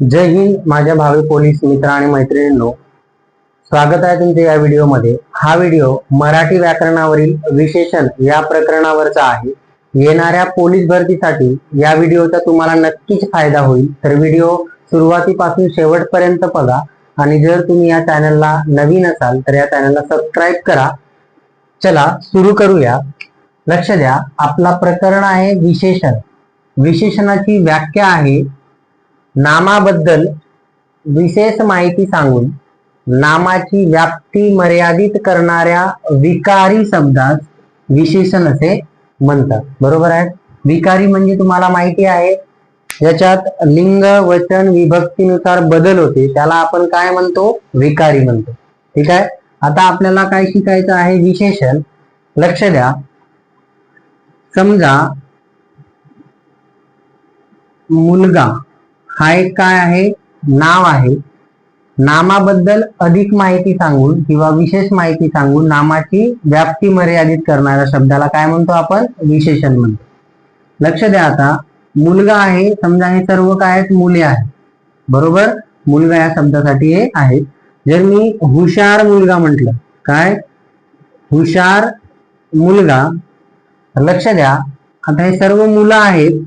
जय हिंद माझ्या भावी पोलीस मित्र आणि मैत्रिणींनो. स्वागत आहे तुमचे या व्हिडिओमध्ये. हा व्हिडिओ मराठी व्याकरणावरील विशेषण या प्रकरणावरचा आहे. येणाऱ्या पोलीस भरतीसाठी या व्हिडिओचा तुम्हाला नक्कीच फायदा होईल. तर व्हिडिओ सुरुवातीपासून शेवटपर्यंत बघा. आणि जर तुम्ही या चॅनलला नवीन असाल तर या चॅनलला सबस्क्राईब करा. चला सुरू करूया. लक्ष द्या आपला प्रकरण आहे विशेषण. विशेषणाची व्याख्या आहे नामाबद्दल विशेष माहिती सांगून नामाची व्याप्ती मर्यादित करणाऱ्या विकारी शब्दास विशेषण असे म्हणतात. बरोबर आहे? विकारी म्हणजे तुम्हाला माहिती आहे याच्यात लिंग वचन विभक्तीनुसार बदल होते. त्याला आपण काय म्हणतो? विकारी म्हणतो. ठीक आहे? आता आपल्याला काय शिकायचं आहे? विशेषण. लक्ष द्या. समजा मुलगा हा एक काय आहे? नाव आहे. नामाबद्दल अधिक माहिती सांगून किंवा विशेष माहिती सांगून नामाची व्याप्ती मर्यादित करणाऱ्या शब्दाला काय म्हणतो आपण? विशेषण म्हणतो. लक्ष द्या आता. मुलगा आहे समजा हे सर्व काय आहेत? मुले आहेत. बरोबर? मुलगा या शब्दासाठी हे आहेत जर मी हुशार मुलगा म्हटलं काय? हुशार मुलगा. लक्ष द्या. आता हे सर्व मुलं आहेत.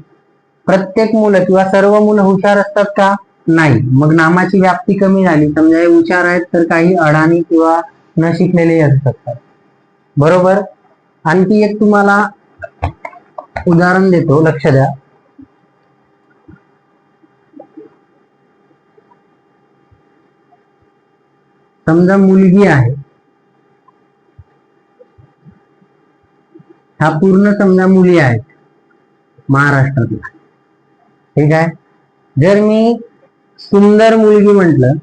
प्रत्येक मुलं किंवा सर्व मुलं हुशार असतात का? नाही. मग नामाची व्याप्ती कमी झाली. समजा हे हुशार आहेत तर काही अडाणी किंवा न शिकलेले असू शकतात. बरोबर? आणखी एक तुम्हाला उदाहरण देतो. लक्ष द्या. समजा मुलगी आहे. ह्या पूर्ण समजा मुली आहेत. महाराष्ट्रातल्या ठीक आहे? जर मी सुंदर मुलगी म्हटलं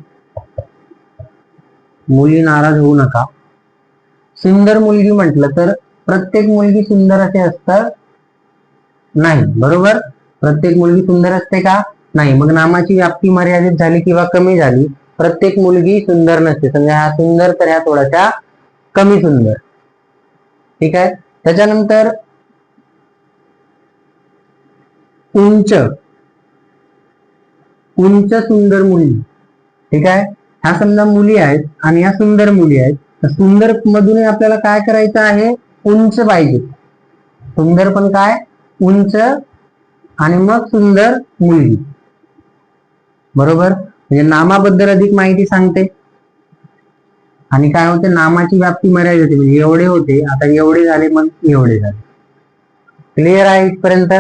मुली नाराज होऊ नका. सुंदर मुलगी म्हटलं तर प्रत्येक मुलगी सुंदर असे असतात नाही. बरोबर? प्रत्येक मुलगी सुंदर असते का? नाही. मग नामाची व्याप्ती मर्यादित झाली किंवा कमी झाली प्रत्येक मुलगी सुंदर नसते. समजा ह्या सुंदर तर ह्या थोड्याशा कमी सुंदर. ठीक आहे? त्याच्यानंतर उंच. उंच सुंदर मुली. ठीक आहे? ह्या समजा मुली आहेत आणि ह्या सुंदर मुली आहेत. तर सुंदर मधून आपल्याला काय करायचं आहे? उंच पाहिजे. सुंदर पण काय? उंच आणि मग सुंदर मुलगी. बरोबर? म्हणजे नामाबद्दल अधिक माहिती सांगते. आणि काय होते? नामाची व्याप्ती मर्यादित होते. म्हणजे एवढे होते आता एवढे झाले मग एवढे झाले. क्लिअर आहे इथपर्यंत?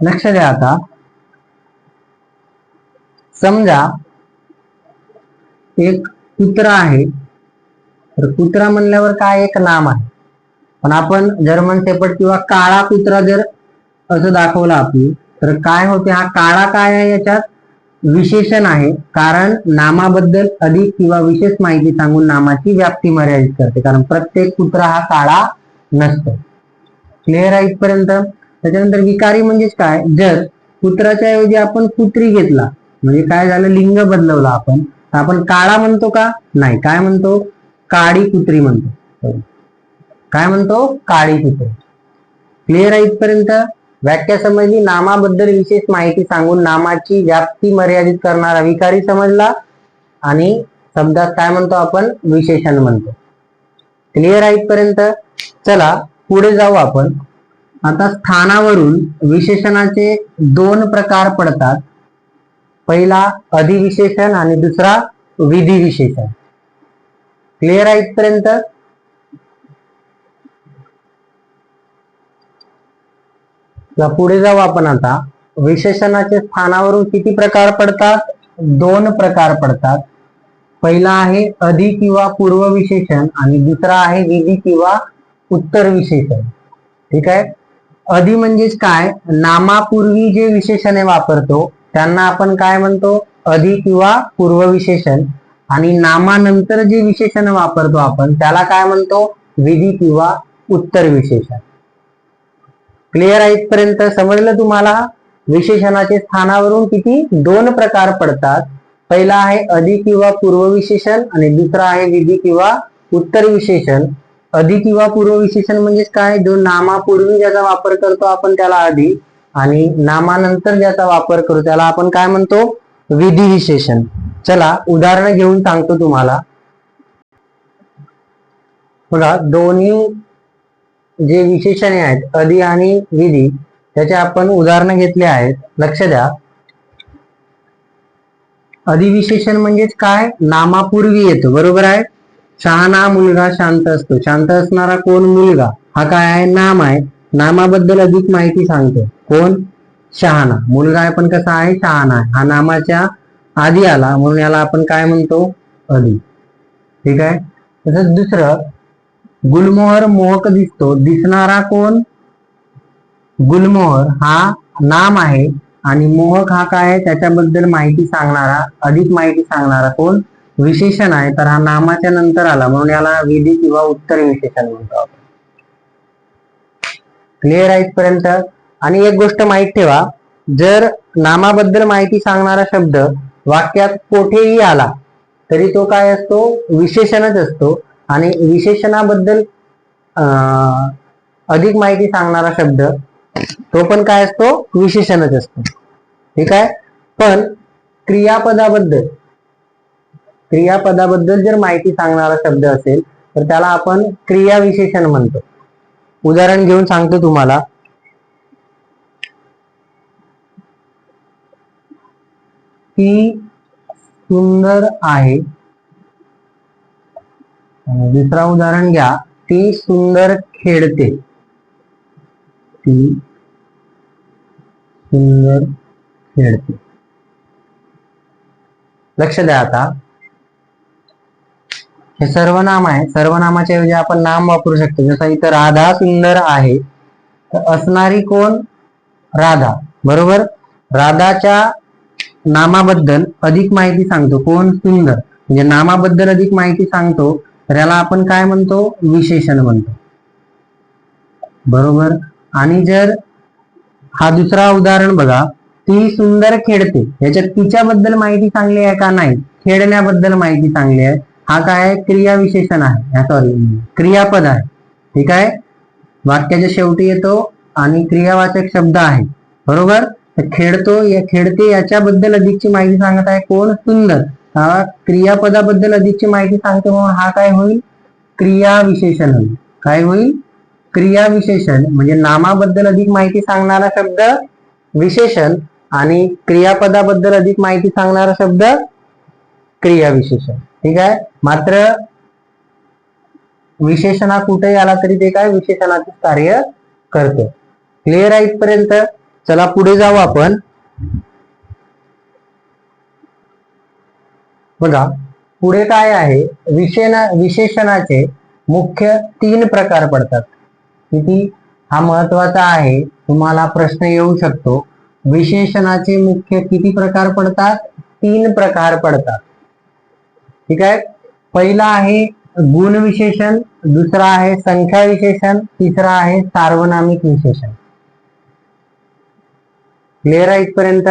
लक्ष द्या आता. समजा एक कुत्रा आहे तर कुत्रा म्हणल्यावर काय एक नाम आहे? पण आपण जर्मन सेपट किंवा काळा कुत्रा जर असं दाखवला आपली तर काय होते? हा काळा काय आहे याच्यात? विशेषण आहे. कारण नामाबद्दल अधिक किंवा विशेष माहिती सांगून नामाची व्याप्ती मर्यादित करते. कारण प्रत्येक कुत्रा हा काळा नसतो. क्लिअर आहे इथपर्यंत? त्याच्यानंतर विकारी म्हणजेच काय? जर कुत्राच्या ऐवजी आपण कुत्री घेतला म्हणजे काय झालं? लिंग बदलवलं आपण. तर आपण काळा म्हणतो का? नाही. काय म्हणतो? काळी कुत्री म्हणतो. काय म्हणतो? काळी कुत्री. क्लिअर आहे इथपर्यंत? व्याख्या समजली. नामाबद्दल विशेष माहिती सांगून नामाची व्याप्ती मर्यादित करणारा विकारी समजला. आणि शब्दात काय म्हणतो आपण? विशेषण म्हणतो. क्लिअर आहे इथपर्यंत? चला पुढे जाऊ आपण. आता स्थानावरून विशेषणाचे दोन प्रकार पडतात. पहिला अधिविशेषण आणि दुसरा विधी विशेषण क्लिअर आहे इथपर्यंत? पुढे जाऊ आपण आता. विशेषणाचे स्थानावरून किती प्रकार पडतात? दोन प्रकार पडतात. पहिला आहे अधि किंवा पूर्व विशेषण आणि दुसरा आहे विधी किंवा उत्तर विशेषण ठीक आहे? अधि म्हणजेच काय? नामापूर्वी जे विशेषणे वापरतो त्यांना आपण काय म्हणतो? अधि किंवा पूर्व विशेषण आणि नामानंतर जे विशेषण वापरतो आपण त्याला काय म्हणतो? विधी किंवा उत्तर विशेषण क्लिअर आहे इथपर्यंत? समजलं तुम्हाला? विशेषणाचे स्थानावरून किती? दोन प्रकार पडतात. पहिला आहे अधि किंवा पूर्व विशेषण आणि दुसरा आहे विधी किंवा उत्तर विशेषण अधि किंवा पूर्व विशेषण म्हणजे काय? जो नामापूर्वी ज्याचा वापर करतो आपण त्याला अधि. आणि नामानंतर ज्याचा वापर करू त्याला आपण काय म्हणतो? विधी विशेषण चला उदाहरण घेऊन सांगतो तुम्हाला. बघा दोन्ही जे विशेषणे आहेत अधि आणि विधी त्याचे आपण उदाहरणं घेतले आहेत. लक्ष द्या. अधिविशेषण म्हणजेच काय? नामापूर्वी येतो बरोबर आहे? शहाणा मुलगा शांत असतो. शांत असणारा कोण मुलगा? हा काय आहे? नाम आहे. नामाबद्दल अधिक माहिती सांगतो. कोण? शहाणा. मुलगा आहे पण कसा आहे? शहाणा आहे. हा नामाच्या आधी आला. म्हणून याला आपण काय म्हणतो? अधि. ठीक आहे? तसंच दुसरं गुलमोहर मोहक दिसतो. दिसणारा कोण? गुलमोहर हा नाम आहे आणि मोहक हा काय आहे? त्याच्याबद्दल माहिती सांगणारा अधिक माहिती सांगणारा कोण? विशेषण आहे. तर हा नामाच्या नंतर आला. म्हणून याला विधी किंवा उत्तर विशेषण म्हणतो आपण. क्लिअर आहे इथपर्यंत. आणि एक गोष्ट माहीत ठेवा जर नामाबद्दल माहिती सांगणारा शब्द वाक्यात कोठेही आला तरी तो काय असतो? विशेषणच असतो. आणि विशेषणाबद्दल अं, अधिक माहिती सांगणारा शब्द तो पण काय असतो? विशेषणच असतो. ठीक आहे? पण क्रियापदाबद्दल क्रियापदाबद्दल जर माहिती सांगणारा शब्द असेल तर त्याला आपण क्रिया विशेषण म्हणतो. उदाहरण घेऊन सांगतो तुम्हाला. ती सुंदर आहे. दुसरा उदाहरण घ्या. ती सुंदर खेळते. ती सुंदर खेळते. लक्ष द्या आता. हे सर्वनाम आहे. सर्वनामाच्या ऐवजी आपण नाम वापरू शकतो. जसं इथं राधा सुंदर आहे तर असणारी कोण? राधा. बरोबर? राधाच्या नामाबद्दल अधिक माहिती सांगतो. कोण? सुंदर. म्हणजे नामाबद्दल अधिक माहिती सांगतो तर याला आपण काय म्हणतो? विशेषण म्हणतो. बरोबर? आणि जर हा दुसरा उदाहरण बघा. ती सुंदर खेळते याच्यात तिच्याबद्दल माहिती चांगली आहे का नाही? खेळण्याबद्दल माहिती चांगली आहे. हा काय आहे? क्रिया विशेषण आहे सॉरी क्रियापद आहे. ठीक आहे? वाक्याच्या शेवटी येतो आणि क्रियावाचक शब्द आहे. बरोबर? खेळतो या खेळते याच्याबद्दल अधिकची माहिती सांगत आहे कोण? सुंदर. हा क्रियापदाबद्दल अधिकची माहिती सांगतो म्हणून हा काय होईल? क्रिया विशेषण होईल. काय होईल? क्रिया विशेषण म्हणजे नामाबद्दल अधिक माहिती सांगणारा शब्द विशेषण आणि क्रियापदाबद्दल अधिक माहिती सांगणारा शब्द क्रिया विशेषण ठीक आहे? मात्र विशेषणा कुठे कुठेही आला तरी ते काय विशेषणाचे कार्य करते. क्लिअर आहे इथपर्यंत? चला पुढे जाऊ आपण. बघा पुढे काय आहे? विशेना विशेषणाचे मुख्य तीन प्रकार पडतात. किती? हा महत्त्वाचा आहे. तुम्हाला प्रश्न येऊ शकतो. विशेषणाचे मुख्य किती प्रकार पडतात? तीन प्रकार पडतात. ठीक आहे? पहिला आहे गुण विशेषण दुसरा आहे संख्या विशेषण तिसरा आहे सार्वनामिक विशेषण. क्लिअर आहे इथपर्यंत?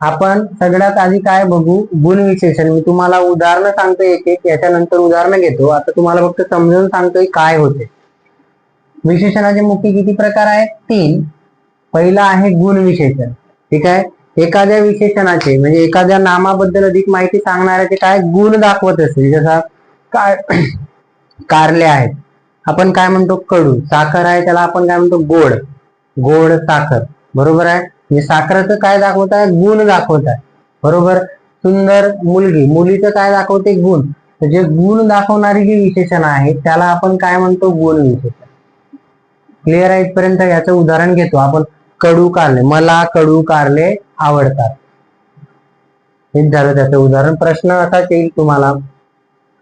आपण सगळ्यात आधी काय बघू? गुण विशेषण. मी तुम्हाला उदाहरणं सांगतो एक एक याच्यानंतर उदाहरणं घेतो. आता तुम्हाला फक्त समजून सांगतोय काय होते. विशेषणाचे मुख्य किती प्रकार आहेत? तीन. पहिला आहे गुण विशेषण. ठीक आहे? एखाद्या विशेषणाचे म्हणजे एखाद्या नामाबद्दल अधिक माहिती सांगणाऱ्याचे काय गुण दाखवत असेल जसा काय कारले आहेत. आपण काय म्हणतो? कडू. साखर आहे त्याला आपण काय म्हणतो? गोड. गोड साखर. बरोबर आहे? म्हणजे साखरेचं काय दाखवत आहे? गुण दाखवत आहे. बरोबर? सुंदर मुलगी. मुलीचं काय दाखवते? गुण. जे गुण दाखवणारी जी विशेषण आहे त्याला आपण काय म्हणतो? गुण विशेषण. क्लिअर आहे? इथपर्यंत याचं उदाहरण घेतो. आपण कडू कारले मला कडू कारले आवडतात. हेच झालं त्याचं उदाहरण. प्रश्न असाच येईल तुम्हाला.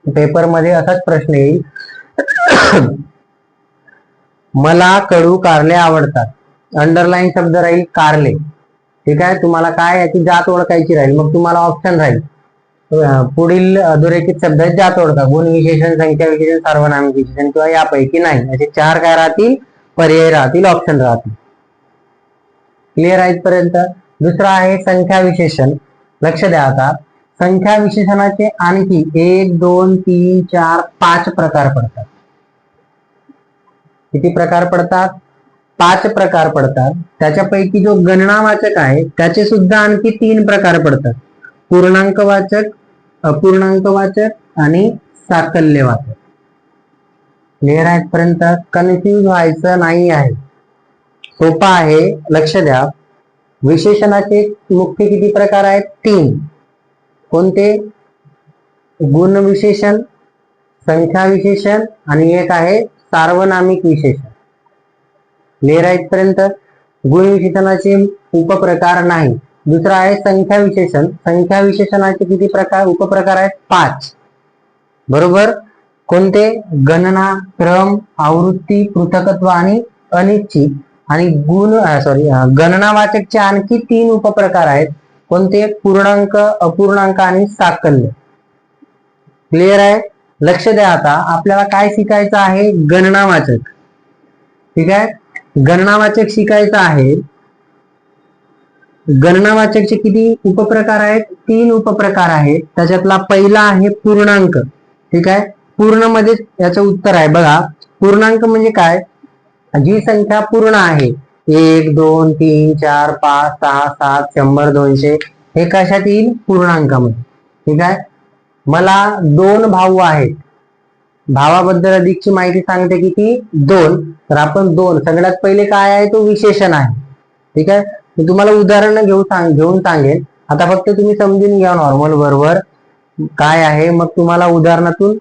पेपरमध्ये असाच प्रश्न येईल. मला कडू कारले आवडतात. अंडरलाईन शब्द राहील कारले. ठीक आहे? तुम्हाला काय याची जात ओळखायची राहील मग तुम्हाला ऑप्शन राहील. पुढील अधोरेखित शब्द जात ओळखा. गुण विशेषण संख्या विशेषण सार्वनाम विशेषण किंवा यापैकी नाही. असे चार काय राहतील? पर्याय राहतील ऑप्शन राहतील. क्लिअर आहे पर्यंत दुसरा आहे संख्या विशेषण. लक्ष द्या आता. संख्या विशेषणाचे आणखी एक दोन तीन चार पाच प्रकार पडतात. किती प्रकार पडतात? पाच प्रकार पडतात. त्याच्यापैकी जो गणनावाचक आहे त्याचे सुद्धा आणखी तीन प्रकार पडतात. पूर्णांकवाचक अपूर्णांकवाचक आणि साकल्यवाचक. क्लिअर आहेत पर्यंत कन्फ्यूज व्हायचं नाही आहे. सोपा आहे. लक्ष द्या. विशेषणाचे मुख्य किती प्रकार आहेत? तीन. कोणते? गुण विशेषण संख्या विशेषण आणि एक आहे सार्वनामिक विशेषण. क्लिअर इथपर्यंत गुण विशेषणाचे उपप्रकार नाही. दुसरा आहे संख्या विशेषण. संख्या विशेषणाचे किती प्रकार? उपप्रकार आहेत? पाच. बरोबर? कोणते? गणना क्रम आवृत्ती पृथकत्व आणि अनिश्चित. आणि गुण सॉरी गणनावाचकचे आणखी तीन उपप्रकार आहेत. कोणते? पूर्णांक अपूर्णांक आणि साकल्य. क्लिअर आहे? लक्ष द्या आता. आपल्याला काय शिकायचं आहे? गणनावाचक. ठीक आहे? गणनावाचक शिकायचं आहे. गणनावाचकचे किती उपप्रकार आहेत? तीन उपप्रकार आहेत. त्याच्यातला पहिला आहे पूर्णांक. ठीक आहे? पूर्णमध्ये याचं उत्तर आहे. बघा. पूर्णांक म्हणजे काय? जी संख्या पूर्ण आहे एक दोन तीन चार पाच सहा सात शंभर दोनशे हे कशात येईल? पूर्णांकामध्ये. ठीक आहे? मला दोन भाऊ आहेत. भावाबद्दल अधिकची माहिती सांगते किती दोन. तर आपण दोन. सगळ्यात पहिले काय आहे? तो विशेषण आहे. ठीक आहे? मी तुम्हाला उदाहरण घेऊ सांग घेऊन सांगेन. आता फक्त तुम्ही समजून घ्या नॉर्मल बरोबर. काय आहे? मग तुम्हाला उदाहरणातून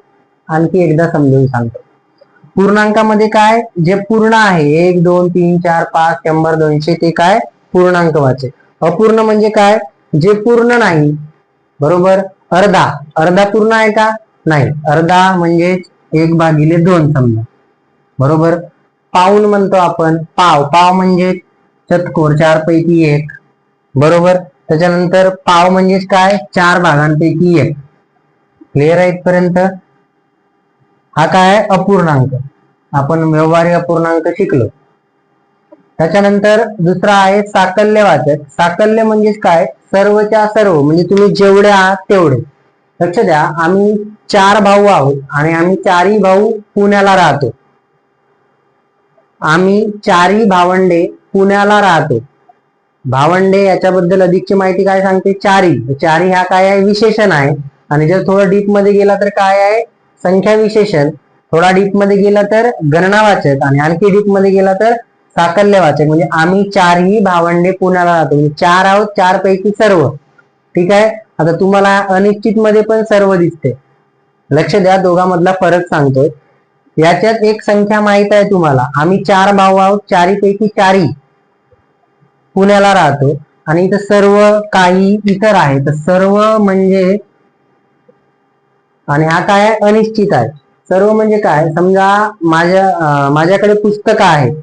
आणखी एकदा समजून सांगतो. पूर्णांकामध्ये काय? जे पूर्ण आहे एक दोन तीन चार पाच शंभर दोनशे ते काय? पूर्णांक वाचे. अपूर्ण म्हणजे काय? जे पूर्ण नाही बरोबर? अर्धा. अर्धा पूर्ण आहे का? नाही. अर्धा म्हणजे एक भागिले दोन समजा. बरोबर? पाऊन म्हणतो आपण. पाव. पाव म्हणजे चतकोर चार पैकी एक. बरोबर? त्याच्यानंतर पाव म्हणजेच काय? चार भागांपैकी एक. क्लिअर आहे इथपर्यंत? हा काय आहे? अपूर्णांक. आपण व्यवहारी अपूर्णांक शिकलो. त्याच्यानंतर दुसरा आहे साकल्यवाचक साकल्य म्हणजेच काय? सर्वच्या सर्व म्हणजे तुम्ही जेवढे आहात तेवढे. लक्ष द्या आम्ही चार भाऊ आहोत आणि आम्ही चारही भाऊ पुण्याला राहतो. आम्ही चारही भावंडे पुण्याला राहतो. भावंडे याच्याबद्दल अधिकची माहिती काय सांगते? चारी चारी हा काय आहे? विशेषण आहे. आणि जर थोडं डीपमध्ये गेला तर काय आहे? संख्या विशेषण. थोडा डीपमध्ये गेला तर गणनावाचक आणि आणखी डीपमध्ये गेला तर साकल्यवाचक. म्हणजे आम्ही चारही भावंडे पुण्याला राहतो. म्हणजे चार आहोत चार पैकी सर्व. ठीक आहे? आता तुम्हाला अनिश्चित मध्ये पण सर्व दिसते. लक्ष द्या दोघांमधला फरक सांगतोय. याच्यात एक संख्या माहीत आहे तुम्हाला. आम्ही चार भाऊ आहोत चारी पैकी चारी पुण्याला राहतो. आणि इथं सर्व काही इतर आहे. तर सर्व म्हणजे आणि हा काय आहे अनिश्चित आहे. सर्व म्हणजे काय समजा माझ्या माझ्याकडे पुस्तकं आहेत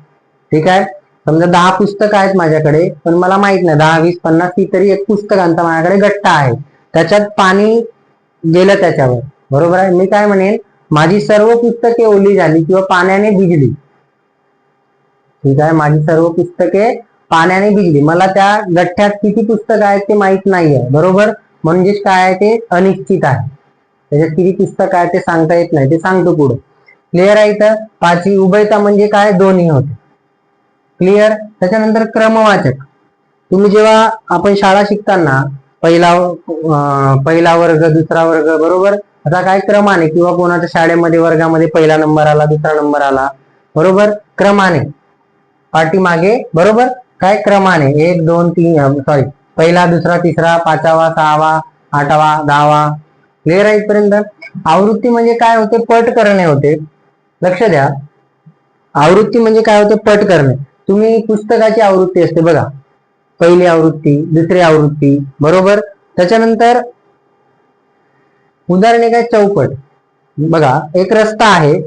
ठीक आहे? समजा दहा पुस्तकं आहेत माझ्याकडे पण मला माहीत नाही दहा वीस पन्नास ती तरी एक पुस्तकांचा माझ्याकडे गट्टा आहे. त्याच्यात पाणी गेलं त्याच्यावर बरोबर आहे? मी काय म्हणेन माझी सर्व पुस्तके ओली झाली किंवा पाण्याने भिजली. ठीक आहे? माझी सर्व पुस्तके पाण्याने भिजली. मला त्या गठ्ठ्यात किती पुस्तकं आहेत ते माहीत नाही आहे बरोबर? म्हणजेच काय आहे ते? अनिश्चित आहे. त्याच्यात किती पुस्तक आहे ते सांगता येत नाही. ते सांगतो पुढे. क्लिअर आहे इथं? पाचवी उभयता म्हणजे काय? दोन्ही होते. क्लिअर त्याच्यानंतर क्रमवाचक. तुम्ही जेव्हा आपण शाळा शिकताना पहिला पहिला वर्ग दुसरा वर्ग बरोबर? आता काय क्रमाने? किंवा कोणाच्या शाळेमध्ये वर्गामध्ये पहिला नंबर आला दुसरा नंबर आला बरोबर? क्रमाने. पाठीमागे बरोबर? काय क्रमाने? एक दोन तीन सॉरी पहिला दुसरा तिसरा पाचावा सहावा आठावा दहावा क्लिअर आहे इथपर्यंत? आवृत्ती म्हणजे काय होते? पट करणे होते. लक्ष द्या. आवृत्ती म्हणजे काय होते? पट करणे तुम्ही पुस्तकाची आवृत्ती असते बघा. पहिली आवृत्ती दुसरी आवृत्ती बरोबर? त्याच्यानंतर उदाहरण एक आहे चौपट. बघा एक रस्ता आहे.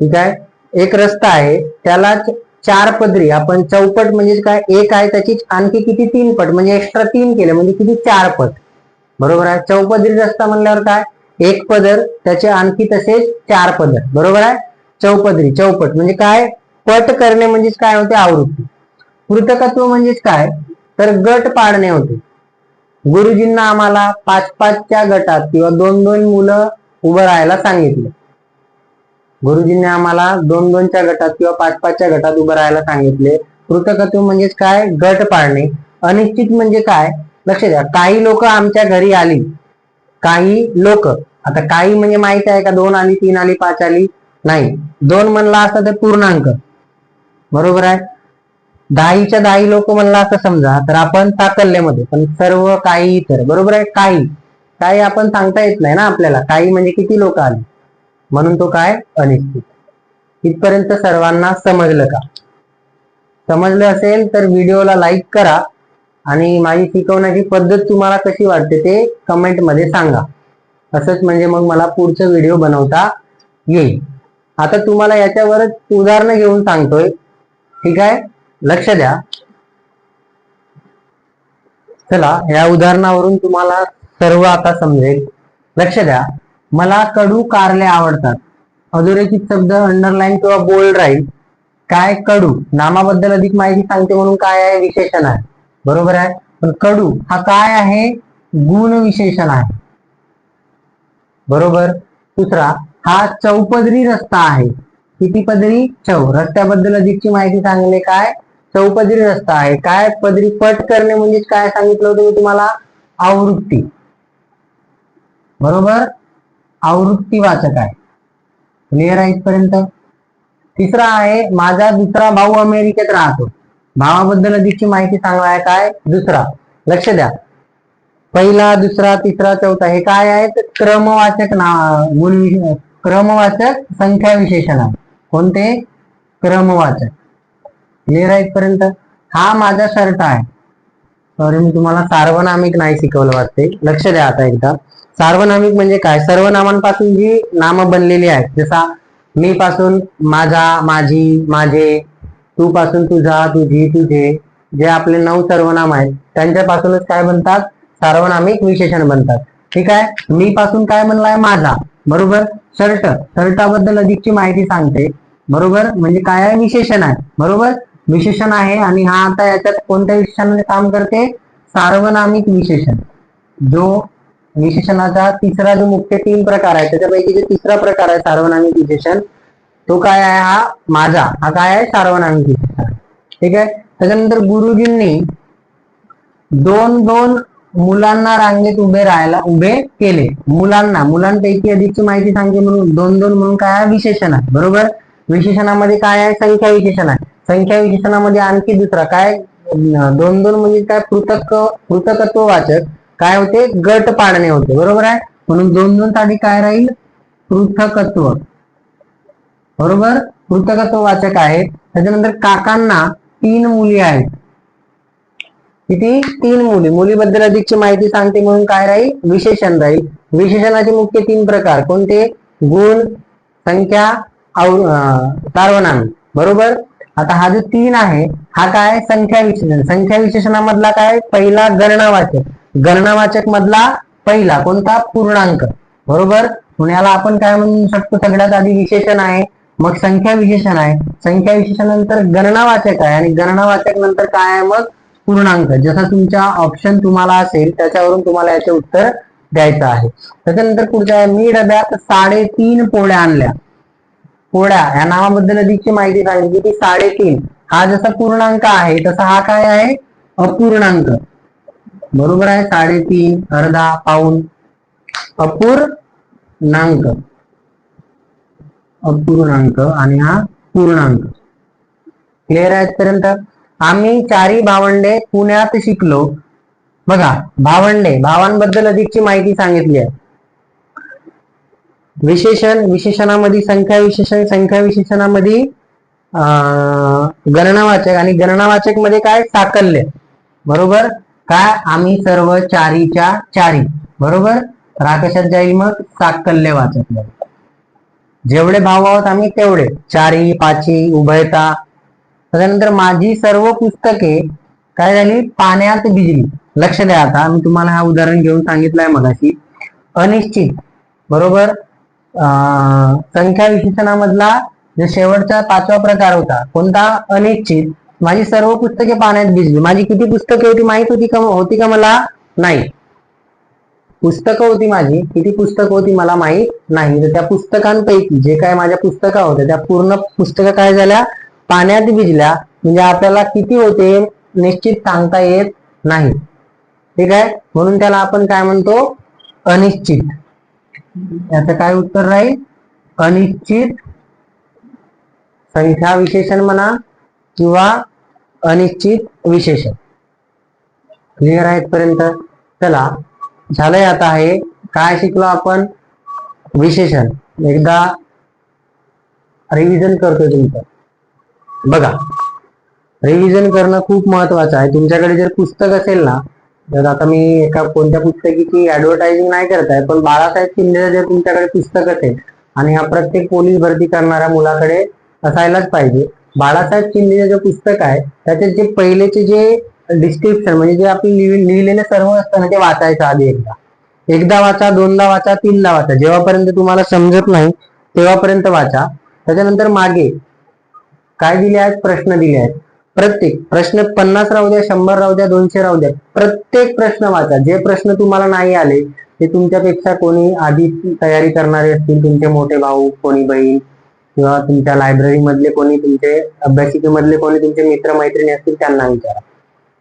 ठीक आहे? एक रस्ता आहे. त्याला चार पदरी. आपण चौपट म्हणजे काय? एक आहे त्याची आणखी किती? तीन पट. म्हणजे एक्स्ट्रा तीन केले. म्हणजे किती? चार पट. बरोबर आहे? चौपदरी रस्ता म्हणल्यावर काय? एक पदर त्याचे आणखी तसेच चार पदर. बरोबर आहे? चौपदरी चौपट. म्हणजे काय? पट करणे म्हणजेच काय होते? आवृत्ती. पृथकत्व म्हणजेच काय? तर गट पाडणे होते. गुरुजींना आम्हाला पाच पाचच्या गटात किंवा दोन दोन मुलं उभं राहायला सांगितलं. गुरुजींनी आम्हाला दोन दोनच्या गटात किंवा पाच पाचच्या गटात उभं राहायला सांगितले. कृतकत्व म्हणजेच काय? गट पाडणे. अनिश्चित म्हणजे काय? लक्ष द्या. काही लोक आमच्या घरी आली. काही लोक. आता काही म्हणजे माहीत आहे का? दोन आली तीन आली पाच आली? नाही. दोन म्हणला असता तर पूर्णांक. बरोबर आहे? दहाच्या दहा लोक म्हणला असं समजा तर आपण साकल्यमध्ये पण सर्व काही इतर. बरोबर आहे? काही. काही आपण सांगता येत नाही ना आपल्याला. काही म्हणजे किती लोक आली? म्हणून तो काय? अनिश्चित. इथपर्यंत सर्वांना समजलं का? समजलं असेल तर व्हिडिओला लाईक करा. आणि माझी शिकवण्याची पद्धत तुम्हाला कशी वाटते ते कमेंटमध्ये सांगा. असंच म्हणजे मग मला पुढचं व्हिडिओ बनवता येईल. आता तुम्हाला याच्यावरच उदाहरणं घेऊन सांगतोय. ठीक आहे? लक्ष द्या. चला या उदाहरणावरून तुम्हाला सर्व आता समजेल. लक्ष द्या. मला कडू कारले आवडतात. अधोरेखित शब्द अंडरलाईन किंवा बोल्ड राहील. काय कडू? नामाबद्दल अधिक माहिती सांगते म्हणून काय आहे? विशेषण आहे. बरोबर आहे? पण कडू हा काय आहे? गुण विशेषण आहे. बरोबर? दुसरा हा चौपदरी रस्ता आहे. किती पदरी? चौ. रस्त्याबद्दल अधिकची माहिती सांगले काय? चौपदरी रस्ता आहे. काय पदरी पट करणे म्हणजे काय सांगितलं होतं मी तुम्हाला? आवृत्ती. बरोबर? आवृत्ती वाचक आहे. क्लिअर आहे इथपर्यंत? तिसरा आहे माझा दुसरा भाऊ अमेरिकेत राहतो. भावाबद्दल अधिकची माहिती सांगणार आहे काय? दुसरा. लक्ष द्या. पहिला दुसरा तिसरा चौथा हे काय आहेत? क्रमवाचक ना गुण क्रमवाचक संख्या विशेषण. आहे कोणते? क्रमवाचक. क्लिअर आहे पर्यंत? हा माझा शर्ट आहे. सॉरी मी तुम्हाला सार्वनामिक नाही शिकवलं वाटते. लक्ष द्या आता एकदा. सार्वनामिक म्हणजे काय? सर्वनामांपासून जी नामं बनलेली आहेत. जसा मी पासून माझा माझी माझे तू पासून तुझा तुझी तुझे जे आपले नऊ सर्वनाम आहेत त्यांच्यापासूनच काय बनतात? सार्वनामिक विशेषण बनतात. ठीक आहे? मी पासून काय म्हणलाय माझा. बरोबर? शर्ट शर्टाबद्दल अधिकची माहिती सांगते. बरोबर? म्हणजे काय आहे? विशेषण आहे. बरोबर? विशेषण आहे आणि हा आता याच्यात कोणत्या विशेषणाने काम करते? सार्वनामिक विशेषण. जो विशेषणाचा तिसरा जो मुख्य तीन प्रकार आहे त्याच्यापैकी जो तिसरा प्रकार आहे सार्वनामिक विशेषण तो काय आहे हा? माझा. हा काय आहे? सार्वनामिक. ठीक आहे? त्याच्यानंतर गुरुजींनी दोन दोन मुलांना रांगेत उभे राहायला उभे केले. मुलांना. मुलांपैकी अधिकची माहिती सांगते म्हणून. दोन दोन म्हणून काय आहे? विशेषण. आहे बरोबर? विशेषणामध्ये काय आहे? संख्या विशेषण. आहे संख्या विशेषणामध्ये आणखी दुसरा काय? दोन दोन म्हणजे काय? पृथक पृथकत्व वाचक काय होते? गट पाडणे होते. बरोबर आहे? म्हणून दोन दोन साठी काय राहील? पृथकत्व. बरोबर? पृथकत्व वाचक आहे त्याच्यानंतर काकांना तीन मुली आहेत. किती? तीन मुली. मुलीबद्दल अधिकची माहिती सांगते म्हणून काय राहील? विशेषण राहील. विशेषणाचे मुख्य तीन प्रकार. कोणते? गुण संख्या आव- सार्वनाम बरोबर? आता हा जो तीन आहे हा काय? संख्या विशेषण. संख्या विशेषणामधला काय? पहिला गणनावाचक. गणनावाचक मधला पहिला कोणता? पूर्णांक. बरोबर? याला आपण काय म्हणू शकतो? सगळ्यात आधी विशेषण आहे. मग संख्या विशेषण आहे. संख्या विशेषणानंतर गणनावाचक आहे. आणि गणनावाचक नंतर काय आहे मग? पूर्णांक. जसा तुमच्या ऑप्शन तुम्हाला असेल त्याच्यावरून तुम्हाला याचे उत्तर द्यायचं आहे. त्याच्यानंतर पुढच्या आहे मी डब्यात साडेतीन पोळ्या आणल्या. पोळ्या या नावाबद्दल अधिकची माहिती सांगितली की साडेतीन. हा जसा पूर्णांक आहे तसा हा काय आहे? अपूर्णांक. बरोबर आहे? साडेतीन अर्धा पाऊन. अपूर्णांक. अपूर्णांक आणि हा पूर्णांक. क्लिअर आहे पर्यंत आम्ही चारी भावंडे पुण्यात शिकलो. बघा भावंडे भावांबद्दल अधिकची माहिती सांगितली आहे. विशेषण विशेषणामध्ये संख्या विशेषण संख्या विशेषणामध्ये अं, गणनावाचक आणि गणनावाचकमध्ये काय? साकल्य. बरोबर? काय? आम्ही सर्व चारीच्या चारी. बरोबर? राकशात जाईल मग साकल्य वाचक जेवढे भाव आहोत आम्ही तेवढे. चारी पाची उभयता. त्याच्यानंतर माझी सर्व पुस्तके काय झाली? पाण्यात भिजली. लक्ष द्या आता. मी तुम्हाला हा उदाहरण घेऊन सांगितलंय मगाशी. अनिश्चित. बरोबर? अं, संख्या विशेषणामधला जो शेवटचा पाचवा प्रकार होता कोणता? अनिश्चित. माझी सर्व पुस्तके पाण्यात भिजली. माझी किती पुस्तके होती माहीत होती का होती का मला? नाही. पुस्तकं होती माझी. किती पुस्तकं होती मला माहीत नाही. तर त्या पुस्तकांपैकी जे काय माझ्या पुस्तका होत्या त्या पूर्ण पुस्तकं काय झाल्या? पाण्यात भिजल्या. म्हणजे आपल्याला किती होते निश्चित सांगता येत नाही. ठीक आहे? म्हणून त्याला आपण काय म्हणतो? अनिश्चित. याचं काय उत्तर राहील? अनिश्चित संख्या विशेषण म्हणा किंवा अनिश्चित विशेषण. क्लिअर आहेत पर्यंत? चला. झालंय आता आहे काय शिकलो आपण? विशेषण. एकदा रिव्हिजन करतोय तुमचं. बघा. रिव्हिजन करणं खूप महत्वाचं आहे. तुमच्याकडे जर पुस्तक असेल ना तर आता मी एका कोणत्या पुस्तकीची ऍडव्हर्टायझिंग नाही करत आहे पण बाळासाहेब शिंदेचं जर तुमच्याकडे पुस्तक असेल आणि हा प्रत्येक पोलीस भरती करणाऱ्या मुलाकडे असायलाच पाहिजे बाळासाहेब शिंदेचं जे पुस्तक आहे त्याचे जे पहिलेचे जे डिस्क्रिप्शन म्हणजे जे आपण लिहिलेले सर्व असतं ना ते वाचायचं आधी एकदा. एकदा वाचा दोनदा वाचा तीनदा वाचा. जेव्हापर्यंत तुम्हाला समजत नाही तेव्हापर्यंत वाचा. त्याच्यानंतर मागे. काय दिले आहेत? प्रश्न दिले आहेत. प्रत्येक प्रश्न पन्नास राहू द्या शंभर राहू द्या दोनशे राहू द्या. प्रत्येक प्रश्न वाचा. जे प्रश्न तुम्हाला नाही आले ते तुमच्यापेक्षा कोणी आधी तयारी करणारे असतील तुमचे मोठे भाऊ कोणी बहीण किंवा तुमच्या लायब्ररी मधले कोणी तुमचे अभ्यासिकेमधले कोणी तुमचे मित्र मैत्रिणी असतील त्यांना विचारा.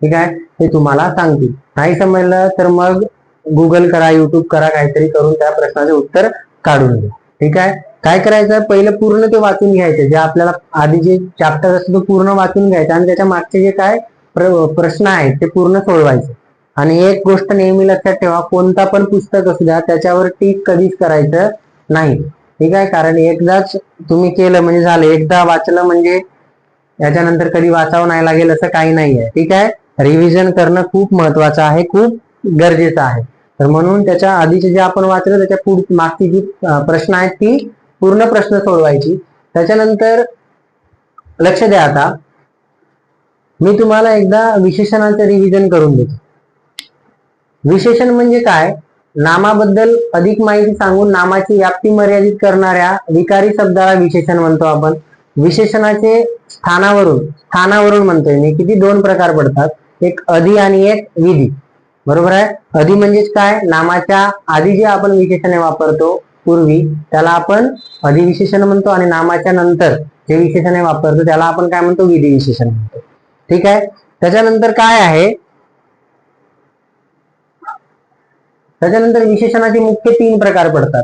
ठीक आहे? ते तुम्हाला सांगतील. नाही समजलं तर मग गुगल करा युट्यूब करा काहीतरी करून त्या प्रश्नाचे उत्तर काढून घ्या. ठीक आहे? काय करायचं? पहिलं पूर्ण ते वाचून घ्यायचं. जे आपल्याला आधी जे चॅप्टर असतो तो पूर्ण वाचून घ्यायचा. आणि त्याच्या मागचे जे काय प्रश्न आहेत ते पूर्ण सोडवायचे. आणि एक गोष्ट नेहमी लक्षात ठेवा कोणता पण पुस्तक असू द्या त्याच्यावर टीक कधीच करायचं नाही. ठीक आहे? कारण एकदाच तुम्ही केलं म्हणजे झालं. एकदा वाचलं म्हणजे याच्यानंतर कधी वाचावं नाही लागेल असं काही नाही आहे ठीक आहे? रिव्हिजन करणं खूप महत्वाचं आहे खूप गरजेचं आहे. तर म्हणून त्याच्या आधीचे जे आपण वाचलं त्याच्या पुढ मागची जी प्रश्न आहेत ती पूर्ण प्रश्न सोडवायची. त्याच्यानंतर लक्ष द्या आता. मी तुम्हाला एकदा विशेषणाचं रिव्हिजन करून देतो. विशेषण म्हणजे काय? नामाबद्दल अधिक माहिती सांगून नामाची व्याप्ती मर्यादित करणाऱ्या विकारी शब्दाला विशेषण म्हणतो आपण. विशेषणाचे स्थानावरून स्थानावरून म्हणतोय मी. किती दोन प्रकार पडतात. एक अधि आणि एक विधी. बरोबर आहे? अधि म्हणजेच काय? नामाच्या आधी जे आपण विशेषणे वापरतो पूर्वी त्याला आपण अधिविशेषण म्हणतो आणि नामाच्या नंतर जे विशेषणे वापरतो त्याला आपण काय म्हणतो? विधी विशेषण म्हणतो. ठीक आहे? त्याच्यानंतर काय आहे? त्याच्यानंतर विशेषणाचे मुख्य तीन प्रकार पडतात.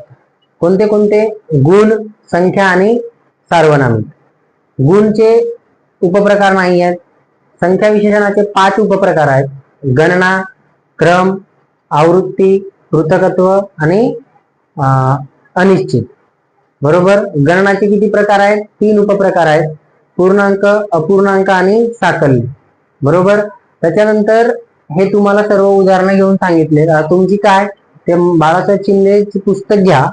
कोणते कोणते? गुण संख्या आणि सार्वनामिक. गुणचे उपप्रकार नाही आहेत. संख्या विशेषणाचे पाच उपप्रकार आहेत. गणना क्रम आवृत्ती पृथकत्व आणि अनिश्चित. बरोबर? गणनाचे किती प्रकार आहेत? तीन उपप्रकार आहेत. पूर्णांक अपूर्णांक आणि साकल्य. बरोबर? त्याच्यानंतर हे तुम्हाला सर्व उदाहरणं घेऊन सांगितले. आता तुमची काय? ते बाळासाहेब शिंदेची पुस्तक घ्या.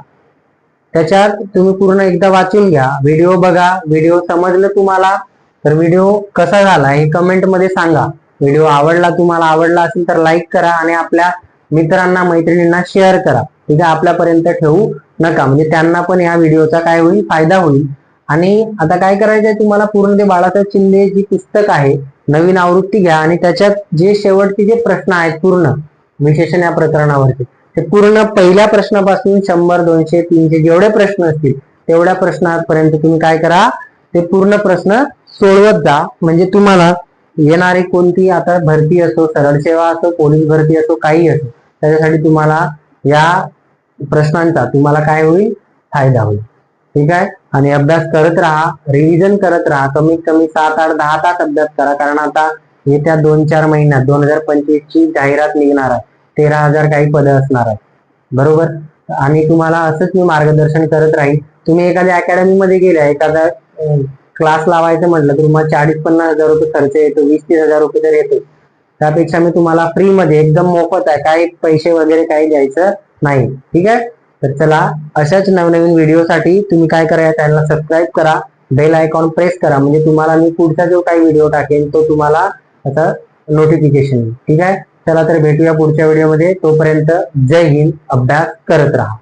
त्याच्यात तुम्ही पूर्ण एकदा वाचून घ्या. व्हिडिओ बघा. व्हिडिओ समजलं तुम्हाला तर व्हिडिओ कसा झाला हे कमेंटमध्ये सांगा. व्हिडिओ आवडला तुम्हाला आवडला असेल तर लाईक करा आणि आपल्या मित्रांना मैत्रिणींना शेअर करा. ठीक आहे? आपल्यापर्यंत ठेवू नका. म्हणजे त्यांना पण या व्हिडिओचा काय होईल? फायदा होईल. आणि आता काय करायचंय तुम्हाला? पूर्ण ते बाळासाहेब शिंदे जी पुस्तक आहे नवीन आवृत्ती घ्या आणि त्याच्यात जे शेवटचे जे प्रश्न आहेत पूर्ण विशेषण या प्रकरणावरती ते पूर्ण पहिल्या प्रश्नापासून शंभर दोनशे तीनशे जेवढे प्रश्न असतील तेवढ्या प्रश्नापर्यंत तुम्ही काय करा? ते पूर्ण प्रश्न सोडवत जा. म्हणजे तुम्हाला येणारी कोणती आता भरती असो सरळ सेवा असो पोलीस भरती असो काही असो त्याच्यासाठी तुम्हाला या प्रश्नांचा तुम्हाला काय होईल? फायदा होईल. ठीक आहे? आणि अभ्यास करत राहा रिव्हिजन करत राहा. कमीत कमी सात आठ दहा तास अभ्यास करा. कारण आता येत्या दोन चार महिन्यात दोन हजार पंचवीस ची जाहिरात निघणार आहे. तेरा हजार काही पदं असणार आहेत. बरोबर? आणि तुम्हाला असंच मी मार्गदर्शन करत राहील तुम्ही एखाद्या अकॅडमी मध्ये गेल्या एखाद्या क्लास लावायचं म्हटलं तर तुम्हाला चाळीस पन्नास हजार रुपये खर्च येतो वीस तीस हजार रुपये तर येतो त्यापेक्षा मी तुम्हाला फ्री मध्ये एकदम मोफत आहे काही पैसे वगैरे काही द्यायचं नाही. ठीक आहे? तर चला अशाच नवनवीन व्हिडिओसाठी तुम्ही काय करा चॅनलला सबस्क्राईब करा बेल आयकॉन प्रेस करा. म्हणजे तुम्हाला मी पुढचा जो काही व्हिडिओ टाकेन तो तुम्हाला आता नोटिफिकेशन ठीक आहे? चला तर भेटूया पुढच्या व्हिडिओमध्ये तोपर्यंत जय हिंद. अभ्यास करत राहा.